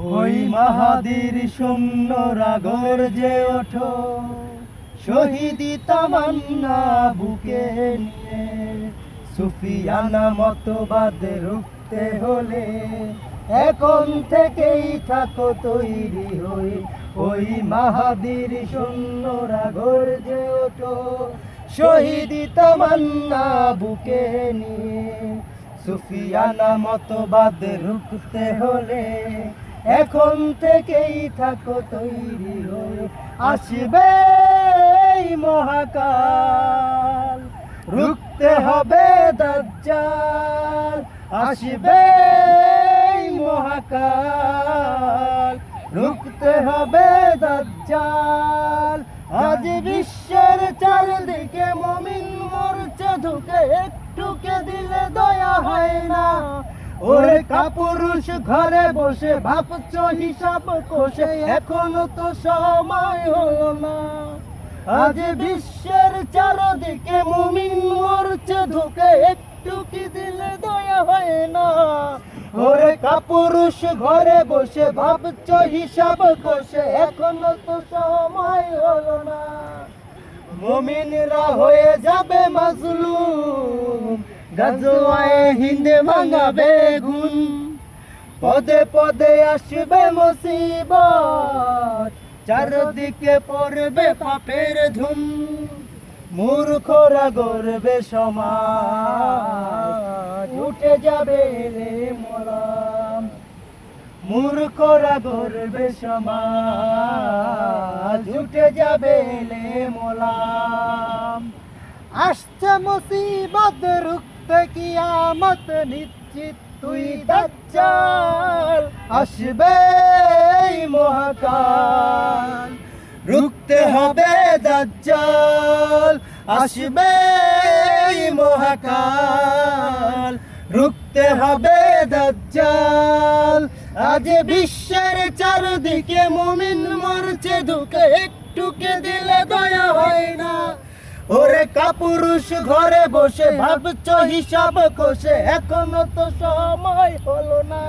ওই মাহাদির সৈন্যরা গর্জে ওঠো, শহীদি তামান্না বুকে নিয়ে, সুফিয়ানা মতবাদ রুখতে হলে, এখন থেকেই থাকো তৈরি হই। ওই মাহাদির সৈন্যরা গর্জে ওঠো, শহীদি তামান্না বুকে নিয়ে, সুফিয়ানা মতবাদ রুখতে হলে এখন থেকেই থাকো তৈরি হয়ে আসবে মহাকাল, রুখতে হবে দাজ্জাল। আসবে মহাকাল, রুখতে হবে দাজ্জাল। আজ বিশ্বের চারিদিকে মমিন মরছে ঢুকে একটুকে দিলে দয়া হয় না। ওরে কাপুরুষ, ঘরে বসে ভাবছ হিসাব কষে। এখনও তো সময় হলো না। আজ বিশ্বের চারদিকে মুমিন মরছে ঢুকে, একটু কি দিলে দয়া হয় না? ওরে কাপুরুষ, ঘরে বসে ভাবছ হিসাব কষে। এখনও তো সময় হলো না। মুমিনরা হয়ে যাবে মাজলুম। গাজোয়ায় হিন্দে ভাঙাবে গুণ পদে পদে আসবে মুসিবত, চারদিকে পড়বে পাপের ধুম। মূর্খরা গর্বে সমাজ, উঠে যাবে রে মোলাম মূর্খরা গর্বে সমাজ, উঠে যাবে লে মোলাম আসছে মুসিবত রুখতে কিয়ামত নিশ্চিত, তুই দাজ্জাল, আসবে মহাকাল। রুখতে হবে দাজ্জাল, আসবে মহাকাল। রুখতে হবে দাজ্জাল, আজ বিশ্বের চারদিকে মুমিন মরছে ঢুকে একটুকে দিলে দয়া হয় না। ওরে কাপুরুষ ঘরে বসে ভাবছ হিসাব কষে। এখনও তো সময় হলো না।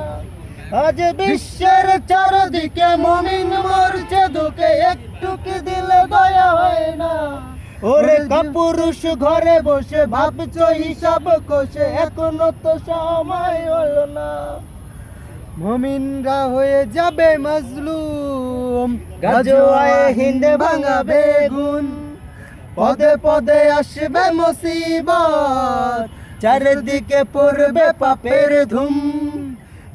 আজ বিশ্বের চারদিকে মমিন মরছে দুকে একটু কি দিলে দয়া হয় না। ওরে কাপুরুষ ঘরে বসে ভাবছ হিসাব কষে। এখনও তো সময় হলো না। মমিনরা হয়ে যাবে মজলুম। গাজোয়ায় হিন্দে ভাঙা বেগুন। পদে পদে আসবে মুসিবত চারিদিকে পড়বে পাপের ধুম।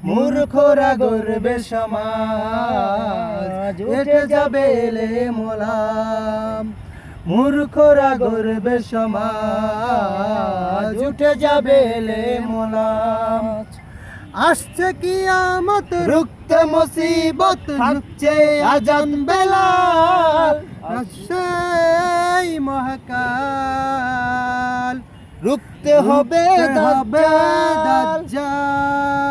মূর্খরা গর্বে সমাজ উঠে যাবে এলে মোলাম। মূর্খরা গর্বে সমাজ উঠে যাবে এলে মোলাম। আসছে কিয়ামত রুখতে মুসিবত থাকছে আজান বেলাল আসছে মহাকাল। রুখতে হবে দাজ্জাল।